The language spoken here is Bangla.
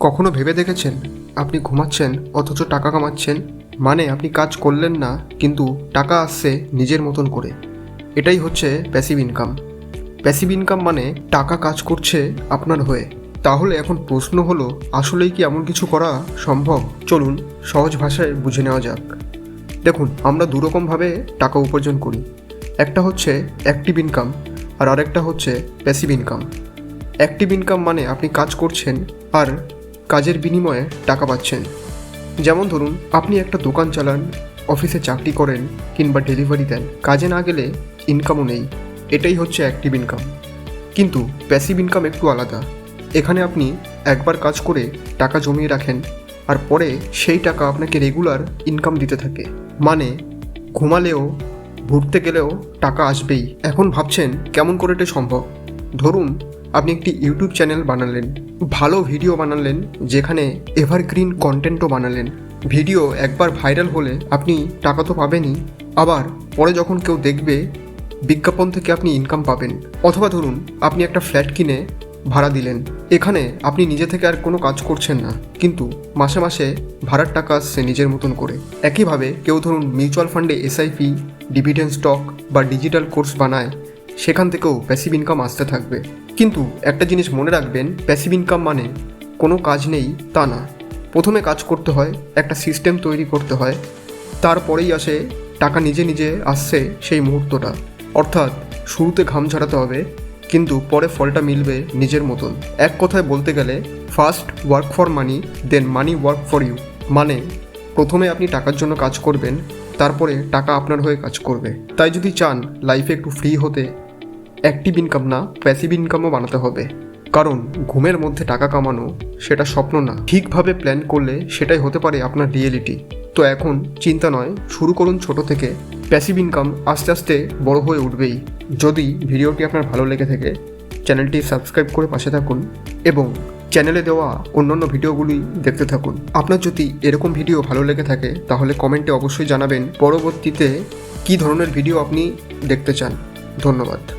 কখনো ভেবে দেখেছেন? আপনি ঘুমাচ্ছেন, অথচ টাকা কামাচ্ছেন। মানে আপনি কাজ করলেন না, কিন্তু টাকা আসছে নিজের মতন করে। এটাই হচ্ছে প্যাসিভ ইনকাম প্যাসিভ ইনকাম মানে টাকা কাজ করছে আপনার হয়ে। তাহলে এখন প্রশ্ন হলো, আসলেই কি এমন কিছু করা সম্ভব? চলুন, সহজ ভাষায় বুঝে নেওয়া যাক। দেখুন, আমরা দুরকমভাবে টাকা উপার্জন করি। একটা হচ্ছে অ্যাক্টিভ ইনকাম আর আরেকটা হচ্ছে প্যাসিভ ইনকাম অ্যাক্টিভ ইনকাম মানে আপনি কাজ করছেন, আর কাজের বিনিময়ে টাকা পাচ্ছেন। যেমন ধরুন, আপনি একটা দোকান চালান, অফিসে চাকরি করেন কিংবা ডেলিভারি দেন। কাজে না গেলে ইনকামও নেই। এটাই হচ্ছে অ্যাক্টিভ ইনকাম কিন্তু প্যাসিভ ইনকাম একটু আলাদা। এখানে আপনি একবার কাজ করে টাকা জমিয়ে রাখেন আর পরে সেই টাকা আপনাকে রেগুলার ইনকাম দিতে থাকে। মানে ঘুমালেও, ঘুরতে গেলেও টাকা আসবেই। এখন ভাবছেন কেমন করে এটা সম্ভব? ধরুন আপনি একটি ইউটিউব চ্যানেল বানালেন, ভালো ভিডিও বানালেন, যেখানে এভারগ্রিন কন্টেন্টও বানালেন। ভিডিও একবার ভাইরাল হলে আপনি টাকা তো পাবেনই। আবার পরে যখন কেউ দেখবে, বিজ্ঞাপন থেকে আপনি ইনকাম পাবেন। অথবা ধরুন, আপনি একটা ফ্ল্যাট কিনে ভাড়া দিলেন। এখানে আপনি নিজে থেকে আর কোনো কাজ করছেন না, কিন্তু মাসে মাসে ভাড়ার টাকা আসছে নিজের মতন করে। একইভাবে কেউ ধরুন মিউচুয়াল ফান্ডে এসআইপি ডিভিডেন্ড স্টক বা ডিজিটাল কোর্স বানায় সেখান থেকেও প্যাসিভ ইনকাম আসতে থাকবে। কিন্তু একটা জিনিস মনে রাখবেন প্যাসিভ ইনকাম মানে কোনো কাজ নেই তা না। প্রথমে কাজ করতে হয়, একটা সিস্টেম তৈরি করতে হয়, তারপরেই আসে টাকা নিজে নিজে আসছে সেই মুহূর্তটা। অর্থাৎ শুরুতে ঘাম ঝরাতে হবে, কিন্তু পরে ফলটা মিলবে নিজের মতন। এক কথায় বলতে গেলে first work for money then money work for you মানে প্রথমে আপনি টাকার জন্য কাজ করবেন, তারপরে টাকা আপনার হয়ে কাজ করবে। তাই যদি চান লাইফে একটু ফ্রি হতে অ্যাক্টিভ ইনকাম না প্যাসিভ ইনকামও বানাতে হবে। কারণ ঘুমের মধ্যে টাকা কামানো সেটা স্বপ্ন না। ঠিকভাবে প্ল্যান করলে সেটাই হতে পারে আপনার রিয়েলিটি তো এখন চিন্তা নয়, শুরু করুন ছোট থেকে। প্যাসিভ ইনকাম আস্তে আস্তে বড় হয়ে উঠবেই। যদি ভিডিওটি আপনার ভালো লেগে থাকে, চ্যানেলটি সাবস্ক্রাইব করে পাশে থাকুন এবং চ্যানেলে দেওয়া অন্যান্য ভিডিওগুলি দেখতে থাকুন। আপনার যদি এরকম ভিডিও ভালো লেগে থাকে, তাহলে কমেন্টে অবশ্যই জানাবেন পরবর্তীতে কী ধরনের ভিডিও আপনি দেখতে চান। ধন্যবাদ।